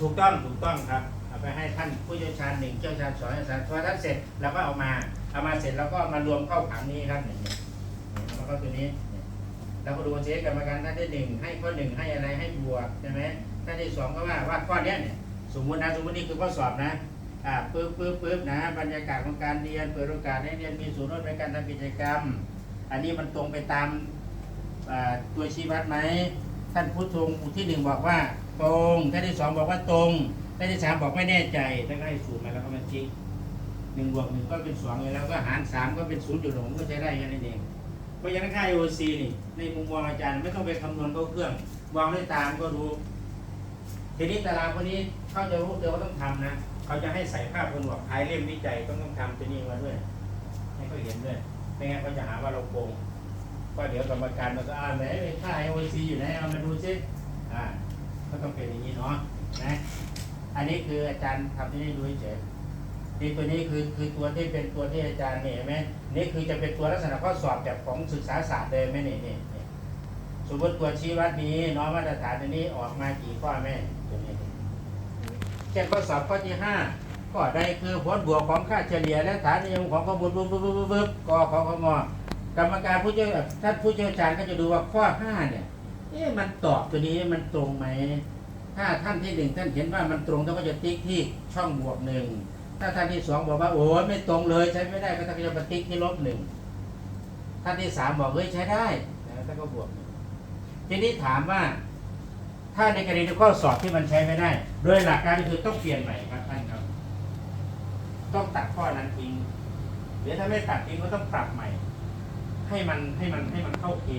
ถูกต้องถูกต้องครับเอาไปให้ท่านผู้เชี่ยวชาญหนึ่งเชี่ยวชาญสองอาจารย์พอท่านเสร็จเราก็เอามาเอามาเสร็จแล้วก็มารวมเข้าผังนี้ครับเนี่ยเนี่ยเนี่ยแล้วก็ตัวนี้เนี่ยเราก็ดูเช็คกรรมการท่านที่หนึ่งให้ข้อหนึ่งให้อะไรให้บวกใช่ไหมท่านที่สองก็ว่าว่าข้อเนี้ยเนี่ยสมมุตินะสมมตินี่คือข้อสอบนะอ่าปึ๊บปึ๊บปึ๊บนะบรรยากาศของการเรียนเปิดโอกาสให้เรียนมีส่วนร่วมในการทำกิจกรรม อันนี้มันตรงไปตามตัวชี้วัดไหม ท่านผู้ชมที่หนึ่งบอกว่า ตรงท่านที่สองบอกว่าตรงท่านที่สามบอกไม่แน่ใจท่านก็ให้ศูนย์มาแล้วก็มาทิ้งหนึ่งบวกหนึ่งก็เป็นสองเลยแล้วก็หารสามก็เป็นศูนย์จุดหกก็ใช้ได้แค่นั้นเองเพราะฉะนั้นค่า IOC นี่ในมุมมองอาจารย์ไม่ต้องไปคำนวณเข้าเครื่องวางด้วยตามก็รู้ทีนี้ตารางคนนี้เขาจะรู้เดี๋ยวเขาต้องทำนะเขาจะให้ใส่ภาพบนหัวท้ายเล่มวิจัยต้องต้องทำตัวนี้มาด้วยให้เขาเห็นด้วยไม่งั้นเขาจะหาว่าเราโกง ก็เดี๋ยวกรรมการมันก็อ่านไหนค่า IOC อยู่ไหนเอามาดูซิอ่าก็ต้องเป็นอย่างนี้เนาะนะอันนี้คืออาจารย์ทำที่นี่ดูเฉยนี่ตัวนี้คือคือตัวที่เป็นตัวที่อาจารย์เนี่ยเห็นไหมนี่คือจะเป็นตัวลักษณะข้อสอบแบบของศึกษาศาสตร์เลยไหมนี่นี่นี่สมมติตัวชี้วัดนี้น้องมาตรฐานตัวนี้ออกมากี่ข้อแม่ตัวนี้เช่นข้อสอบข้อที่ห้าข้อใดคือผลบวกของค่าเฉลี่ยและฐานนิยมของข้อมูลปุ๊บปุ๊บปุ๊บปุ๊บปุ๊บกขอขง กรรมการผู้เชี่ยวท่านผู้เชี่ยวชาญก็จะดูว่าข้อห้าเนี่ยเอ๊ะมันตอบตัวนี้มันตรงไหม ถ้าท่านที่หนึ่งท่านเห็นว่ามันตรงท่านก็จะติ๊กที่ช่องบวกหนึ่งถ้าท่านที่สองบอกว่าโอ้ยไม่ตรงเลยใช้ไม่ได้ก็ท่านก็จะมาติ๊กที่ลบหนึ่งท่านที่สามบอกเฮ้ยใช้ได้นะท่านก็บวกหนึ่งทีนี้ถามว่า ถ้าในกรณีข้อสอบที่มันใช้ไม่ได้ โดยหลักการก็คือต้องเปลี่ยนใหม่ครับท่านครับ ต้องตัดข้อนั้นทิ้งเดี๋ยวถ้าไม่ตัดทิ้งก็ต้องปรับใหม่ ให้มันให้มันให้มันเข้าเกณฑ์